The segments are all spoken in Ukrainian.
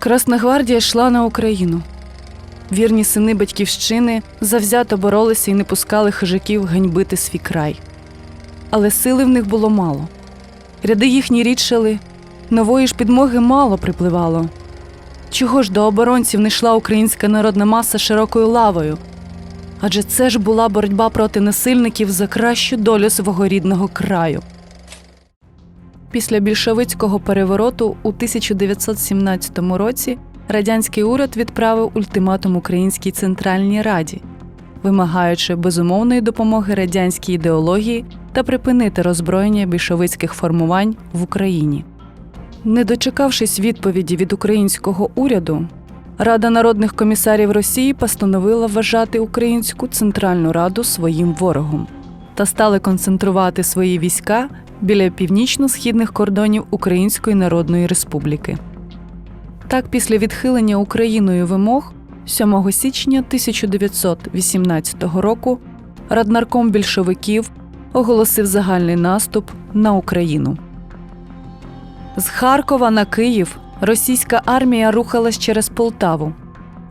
Красна гвардія йшла на Україну. Вірні сини батьківщини завзято боролися і не пускали хижаків ганьбити свій край. Але сили в них було мало. Ряди їхні рідшали, нової ж підмоги мало припливало. Чого ж до оборонців не йшла українська народна маса широкою лавою? Адже це ж була боротьба проти насильників за кращу долю свого рідного краю. Після більшовицького перевороту у 1917 році радянський уряд відправив ультиматум Українській Центральній Раді, вимагаючи безумовної допомоги радянській ідеології та припинити роззброєння більшовицьких формувань в Україні. Не дочекавшись відповіді від українського уряду, Рада народних комісарів Росії постановила вважати Українську Центральну Раду своїм ворогом та стали концентрувати свої війська біля північно-східних кордонів Української Народної Республіки. Так, після відхилення Україною вимог 7 січня 1918 року Раднарком більшовиків оголосив загальний наступ на Україну. З Харкова на Київ російська армія рухалась через Полтаву,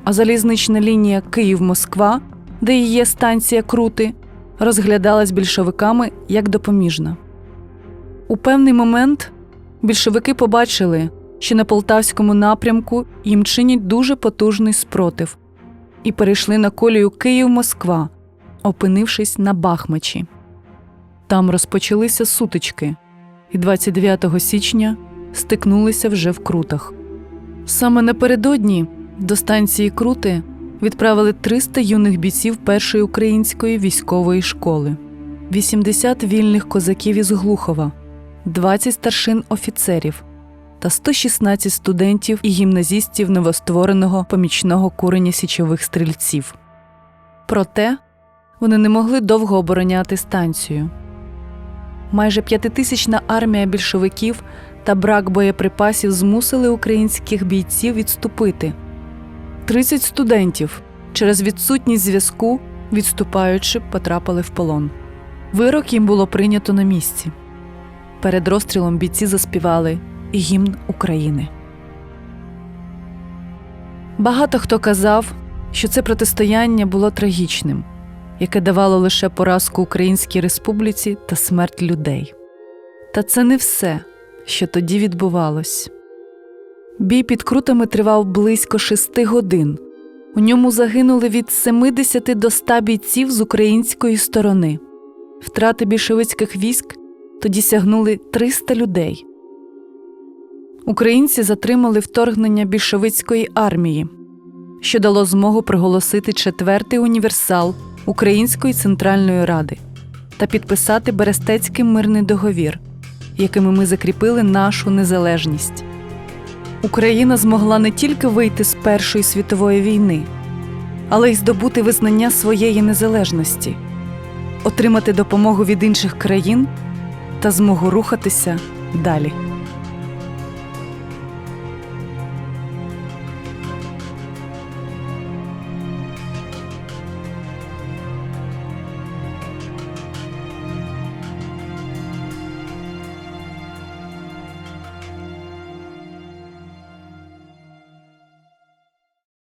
а залізнична лінія Київ-Москва, де є станція Крути, розглядалась більшовиками як допоміжна. У певний момент більшовики побачили, що на полтавському напрямку їм чинять дуже потужний спротив, і перейшли на колію Київ-Москва, опинившись на Бахмачі. Там розпочалися сутички, і 29 січня стикнулися вже в крутах. Саме напередодні до станції Крути відправили 300 юних бійців першої української військової школи, 80 вільних козаків із Глухова, 20 старшин офіцерів та 116 студентів і гімназістів новоствореного помічного курення січових стрільців. Проте вони не могли довго обороняти станцію. Майже п'ятитисячна армія більшовиків та брак боєприпасів змусили українських бійців відступити. 30 студентів через відсутність зв'язку, відступаючи, потрапили в полон. Вирок їм було прийнято на місці. Перед розстрілом бійці заспівали гімн України. Багато хто казав, що це протистояння було трагічним, яке давало лише поразку Українській республіці та смерть людей. Та це не все, що тоді відбувалось. Бій під крутами тривав близько шести годин. У ньому загинули від 70 до 100 бійців з української сторони. Втрати більшовицьких військ тоді сягнули 300 людей. Українці затримали вторгнення більшовицької армії, що дало змогу проголосити четвертий універсал Української центральної ради та підписати Берестецький мирний договір, якими ми закріпили нашу незалежність. Україна змогла не тільки вийти з Першої світової війни, але й здобути визнання своєї незалежності, отримати допомогу від інших країн та змогу рухатися далі.